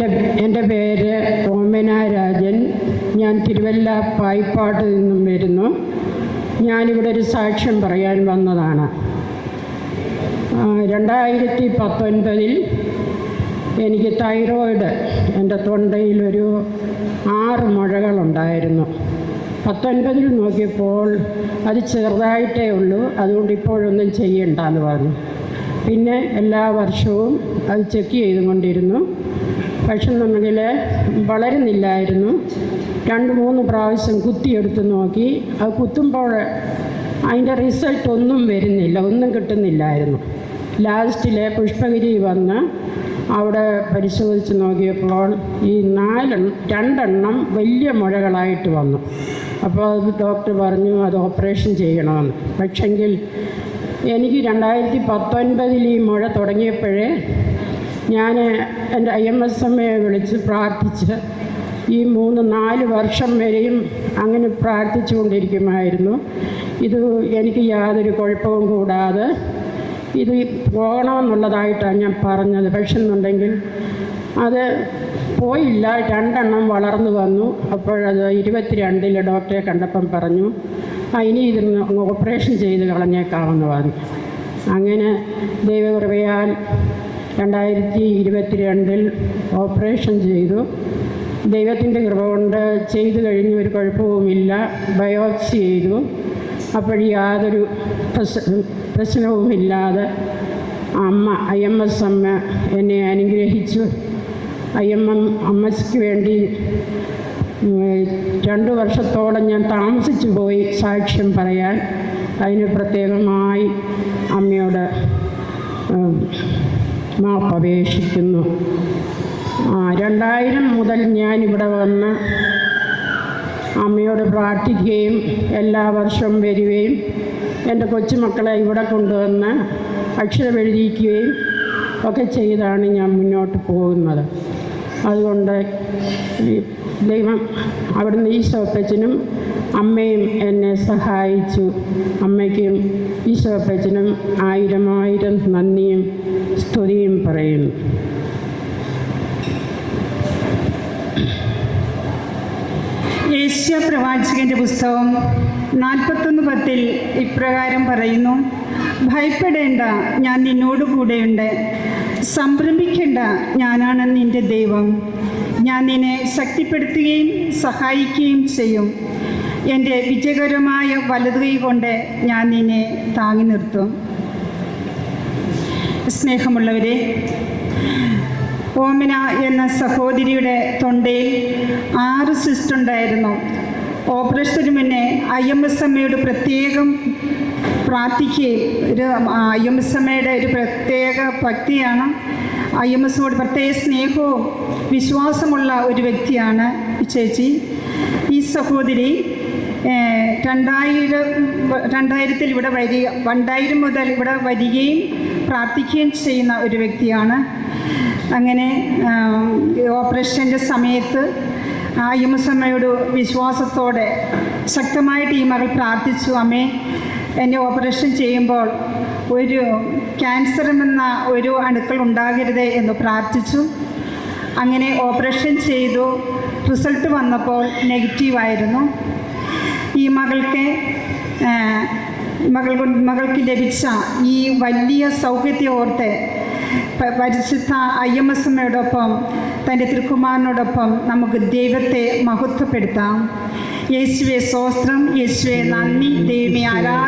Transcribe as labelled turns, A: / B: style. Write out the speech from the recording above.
A: എന്റെ എന്റെ പേര് ഓമന രാജൻ ഞാൻ തിരുവല്ല പായിപ്പാട്ട് നിന്നും വരുന്നു. ഞാനിവിടെ ഒരു സാക്ഷ്യം പറയാൻ വന്നതാണ്. രണ്ടായിരത്തി പത്തൊൻപതിൽ എനിക്ക് തൈറോയിഡ് എന്റെ തൊണ്ടയിലൊരു ആറ് മുഴകളുണ്ടായിരുന്നു. പത്തൊൻപതിൽ നോക്കിയപ്പോൾ അത് ചെറുതായിട്ടേ ഉള്ളൂ. അതുകൊണ്ട് ഇപ്പോഴൊന്നും ചെയ്യണ്ടെന്ന് പറഞ്ഞു. പിന്നെ എല്ലാ വർഷവും അത് ചെക്ക് ചെയ്തുകൊണ്ടിരുന്നു. പക്ഷെ നമ്മളിൽ വളരുന്നില്ലായിരുന്നു. രണ്ട് മൂന്ന് പ്രാവശ്യം കുത്തിയെടുത്ത് നോക്കി. അത് കുത്തുമ്പോൾ അതിന്റെ റിസൾട്ട് ഒന്നും വരുന്നില്ല ഒന്നും കിട്ടുന്നില്ലായിരുന്നു. ലാസ്റ്റിലെ പുഷ്പഗിരി വന്ന് അവിടെ പരിശോധിച്ച് നോക്കിയപ്പോൾ ഈ നാലെണ്ണം രണ്ടെണ്ണം വലിയ മുഴകളായിട്ട് വന്നു. അപ്പോൾ ഡോക്ടർ പറഞ്ഞു അത് ഓപ്പറേഷൻ ചെയ്യണമെന്ന്. പക്ഷെങ്കിൽ എനിക്ക് രണ്ടായിരത്തി പത്തൊൻപതിൽ ഈ മുഴ തുടങ്ങിയപ്പോഴേ ഞാൻ എന്റെ ഐ എം എസ് എമ്മയെ വിളിച്ച് പ്രാർത്ഥിച്ച് ഈ മൂന്ന് നാല് വർഷം വരെയും അങ്ങനെ പ്രാർത്ഥിച്ചു കൊണ്ടിരിക്കുമായിരുന്നു ഇത് എനിക്ക് യാതൊരു കുഴപ്പവും കൂടാതെ ഇത് പോകണമെന്നുള്ളതായിട്ടാണ് ഞാൻ പറഞ്ഞത്. പക്ഷെന്നുണ്ടെങ്കിൽ അത് പോയില്ല. രണ്ടെണ്ണം വളർന്നു വന്നു. അപ്പോഴത് ഇരുപത്തിരണ്ടിൽ ഡോക്ടറെ കണ്ടപ്പം പറഞ്ഞു ആ ഇനി ഇതിന് ഓപ്പറേഷൻ ചെയ്ത് കളഞ്ഞേക്കാമെന്ന് പറഞ്ഞു അങ്ങനെ ദൈവകൃപയാൽ രണ്ടായിരത്തി ഇരുപത്തിരണ്ടിൽ ഓപ്പറേഷൻ ചെയ്തു. ദൈവത്തിന്റെ കൃപ കൊണ്ട് ചെയ്തു കഴിഞ്ഞ്. ഒരു കുഴപ്പവുമില്ല. ബയോപ്സി ചെയ്തു. അപ്പോൾ യാതൊരു പ്രശ്നവുമില്ലാതെ അമ്മ ഐ എം എസ് അമ്മ എന്നെ അനുഗ്രഹിച്ചു. ഐ എം എം അമ്മയ്ക്ക് വേണ്ടി രണ്ടു രണ്ട് വർഷത്തോളം ഞാൻ താമസിച്ചു പോയി സാക്ഷ്യം പറയാൻ. അതിന് പ്രത്യേകമായി അമ്മയോട് മാപ്പ് അപേക്ഷിക്കുന്നു രണ്ടായിരം മുതൽ ഞാനിവിടെ വന്ന് അമ്മയോട് പ്രാർത്ഥിക്കുകയും എല്ലാ വർഷവും വരികയും എന്റെ കൊച്ചുമക്കളെ ഇവിടെ കൊണ്ടുവന്ന് അക്ഷരമെഴുതിക്കുകയും ഒക്കെ ചെയ്താണ് ഞാൻ മുന്നോട്ട് പോകുന്നത്. അതുകൊണ്ട് ദൈവം അവിടുന്ന് ഈശോപ്പച്ചനും അമ്മയും എന്നെ സഹായിച്ചു. അമ്മയ്ക്കും ഈശോപ്പച്ചനും ആയിരം ആയിരം നന്ദിയും സ്തുതിയും പറയുന്നു.
B: യേശ്യ പ്രവാചകന്റെ പുസ്തകം നാൽപ്പത്തൊന്ന് പത്തിൽ ഇപ്രകാരം പറയുന്നു ഭയപ്പെടേണ്ട ഞാൻ നിന്നോട് കൂടെയുണ്ട് സംഭ്രമിക്കേണ്ട ഞാനാണ് നിന്റെ ദൈവം. ഞാൻ നിന്നെ ശക്തിപ്പെടുത്തുകയും സഹായിക്കുകയും ചെയ്യും. എന്റെ വിജയകരമായ വലതുകൈ കൊണ്ട് ഞാൻ നിന്നെ താങ്ങി നിർത്തും. സ്നേഹമുള്ളവരെ ഓമന എന്ന സഹോദരിയുടെ തൊണ്ടയിൽ ആറ് സിസ്റ്റ് ഉണ്ടായിരുന്നു. ഓപ്പറേഷന് മുന്നേ ഐ എം എസ് എമ്മയോട് പ്രത്യേകം പ്രാർത്ഥിക്കുകയും ഒരു ഐ എം എസ് എമ്മയുടെ ഒരു പ്രത്യേക ഭക്തിയാണ്. ഐ എം എസിനോട് പ്രത്യേക സ്നേഹവും വിശ്വാസമുള്ള ഒരു വ്യക്തിയാണ് ചേച്ചി. ഈ സഹോദരി രണ്ടായിരം രണ്ടായിരത്തിൽ ഇവിടെ വരിക രണ്ടായിരം മുതൽ ഇവിടെ വരികയും പ്രാർത്ഥിക്കുകയും ചെയ്യുന്ന ഒരു വ്യക്തിയാണ്. അങ്ങനെ ഓപ്പറേഷന്റെ സമയത്ത് ആ യുമസമ്മയോട് വിശ്വാസത്തോടെ ശക്തമായിട്ട് ഈ മകൾ പ്രാർത്ഥിച്ചു അമ്മേ എന്നെ ഓപ്പറേഷൻ ചെയ്യുമ്പോൾ ഒരു ക്യാൻസർ എന്ന ഒരു അണുക്കൾ ഉണ്ടാകരുത് എന്ന് പ്രാർത്ഥിച്ചു. അങ്ങനെ ഓപ്പറേഷൻ ചെയ്തു. റിസൾട്ട് വന്നപ്പോൾ നെഗറ്റീവായിരുന്നു ഈ മകൾക്ക് മകൾ മകൾക്ക് ലഭിച്ച ഈ വലിയ സൗഖ്യത്തെ ഓർത്ത് പരിശുദ്ധ ഐ തന്റെ തിരുക്കുമാരനോടൊപ്പം നമുക്ക് ദൈവത്തെ മഹത്വപ്പെടുത്താം. യേശുവെ സ്വസ്ത്രം യേശുവെ നന്ദി. ദൈവമേ